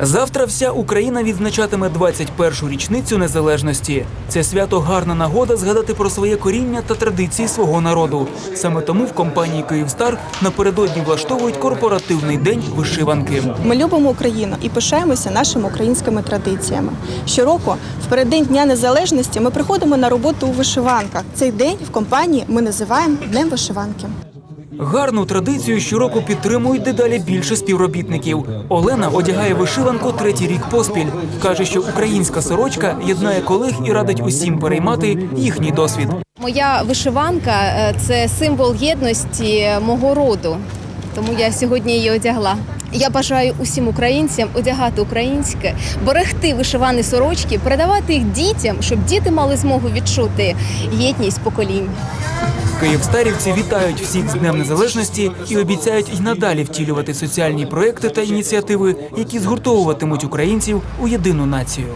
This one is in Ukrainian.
Завтра вся Україна відзначатиме 21-шу річницю незалежності. Це свято гарна нагода згадати про своє коріння та традиції свого народу. Саме тому в компанії Київстар напередодні влаштовують корпоративний день вишиванки. Ми любимо Україну і пишаємося нашими українськими традиціями. Щороку, в переддень Дня Незалежності, ми приходимо на роботу у вишиванках. Цей день в компанії ми називаємо Днем вишиванки. Гарну традицію щороку підтримують дедалі більше співробітників. Олена одягає вишиванку третій рік поспіль. каже, що українська сорочка єднає колег і радить усім переймати їхній досвід. Моя вишиванка е, це символ єдності мого роду, тому я сьогодні її одягла. Я бажаю усім українцям одягати українське, берегти вишивані сорочки, передавати їх дітям, щоб діти мали змогу відчути єдність поколінь. Київстарівці вітають всіх з Днем Незалежності і обіцяють й надалі втілювати соціальні проекти та ініціативи, які згуртовуватимуть українців у єдину націю.